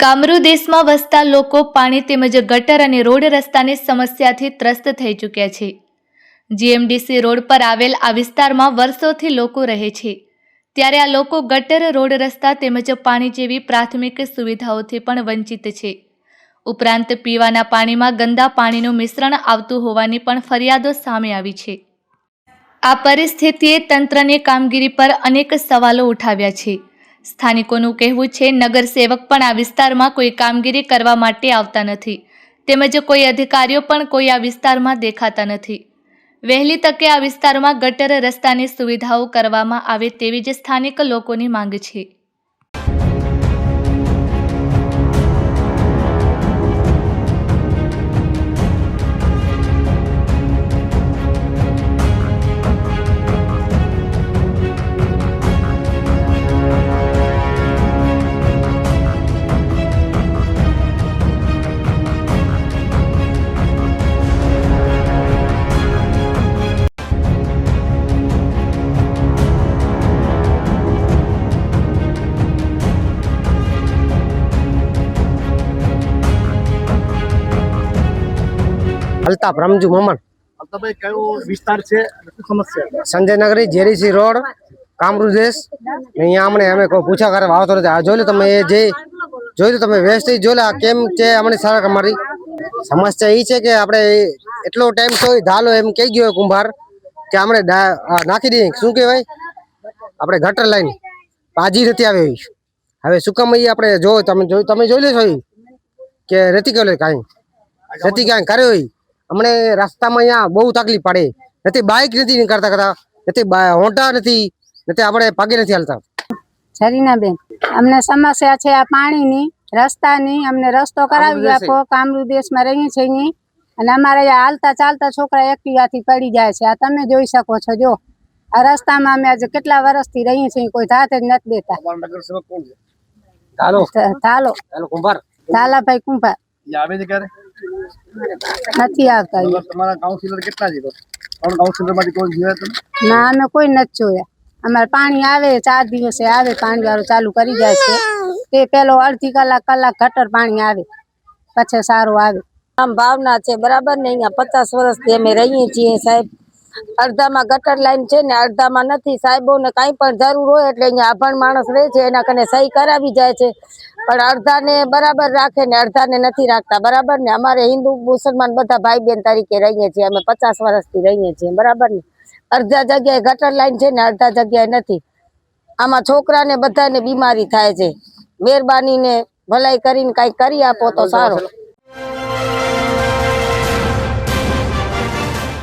કામરૂ દેશમાં વસતા લોકો પાણી તેમજ ગટર અને રોડ રસ્તાની સમસ્યાથી ત્રસ્ત થઈ ચૂક્યા છે. જીએમડીસી રોડ પર આવેલ આ વિસ્તારમાં વર્ષોથી લોકો રહે છે. ત્યારે આ લોકો ગટર, રોડ રસ્તા તેમજ પાણી જેવી પ્રાથમિક સુવિધાઓથી પણ વંચિત છે. ઉપરાંત પીવાના પાણીમાં ગંદા પાણીનું મિશ્રણ આવતું હોવાની પણ ફરિયાદો સામે આવી છે. આ પરિસ્થિતિએ તંત્રની કામગીરી પર અનેક સવાલો ઉઠાવ્યા છે. સ્થાનિકોનું કહેવું છે, નગરસેવક પણ આ વિસ્તારમાં કોઈ કામગીરી કરવા માટે આવતા નથી. તેમજ કોઈ અધિકારીઓ પણ કોઈ આ વિસ્તારમાં દેખાતા નથી. વહેલી તકે આ વિસ્તારમાં ગટર રસ્તાની સુવિધાઓ કરવામાં આવે તેવી જ સ્થાનિક લોકોની માંગ છે. અલ્તાફ રમજુ મમન. અલ્તાભાઈ કયો વિસ્તાર છે સમસ્યા સંજયનગરી જેરીસી રોડ કામરૂ દેશ. અહીંયા અમને અમે કોઈ પૂછા કરે વાવતો નથી. આ જોઈ લો તમે એ જે જોઈ લો તમે વેસ્ટેજ જોઈ લો આ કેમ છે અમને સારા અમારી. સમસ્યા એ છે કે આપણે એટલો ટાઈમ તો ધાલો એમ કહી ગયો કુંભાર કે આપણે નાખી દઈએ. શું કહેવાય? આપણે ગટર લાઈન પાજી નથી આવે એવી. હવે શું કામ આપણે જો તમે તમે જોઈ લેશો કે રેતી કહેલો કાંઈ. રેતી કાંઈ કર્યો ઈ અમને રસ્તામાં અહીંયા બહુ તકલીફ પડે. નથી બાઇક નથી નીકળતા કરતા નથી હોટા નથી. નથી આપણે પગે નથી હાલતા. સરીનાબેન અમને સમસ્યા છે આ પાણીની રસ્તાની. અમને રસ્તો કરાવી આપો કામરૂ દેશમાં રહીએ છીએ અને અમારે અહીંયા હાલતા ચાલતા છોકરા એક્ટિવાથી પડી જાય છે. આ તમે જોઈ શકો છો જો. આ રસ્તામાં અમે આજે કેટલા વર્ષથી રહીએ છીએ કોઈ જાત જ નથી દેતા. તાલો તાલો ઝાલાભાઈ કુંભાર. આવે છે ક્યારે? નથી આવતા તમારા કાઉન્સિલર કેટલા છે? કોણ કાઉન્સિલરમાંથી કોઈ જોયા તમે? ના અમે કોઈ નથી જોયા. અમારે પાણી આવે ચાર દિવસે આવે પાણી વાળું ચાલુ કરી જાય છે. તે પેલો અડધી કલાક કલાક ગટર પાણી આવે પછી સારું આવે. આમ ભાવના છે બરાબર ને? અહીંયા પચાસ વર્ષથી અમે રહીએ છીએ સાહેબ. અડધામાં ગટર લાઈન છે ને અડધામાં નથી. સાહેબોને કાંઈ પણ જરૂર હોય એટલે અહીંયા આભણ માણસ રહે છે એના કને સહી કરાવી જાય છે. પણ અડધાને બરાબર રાખે ને અડધાને નથી રાખતા બરાબર ને? અમારે હિન્દુ મુસલમાન બધા ભાઈ બેન તરીકે રહીએ છીએ અમે પચાસ વર્ષથી રહીએ છીએ બરાબર ને? અડધા જગ્યાએ ગટર લાઈન છે ને અડધા જગ્યાએ નથી. આમાં છોકરાને બધાને બીમારી થાય છે. મહેરબાનીને ભલાઈ કરીને કાંઈક કરી આપો તો સારું.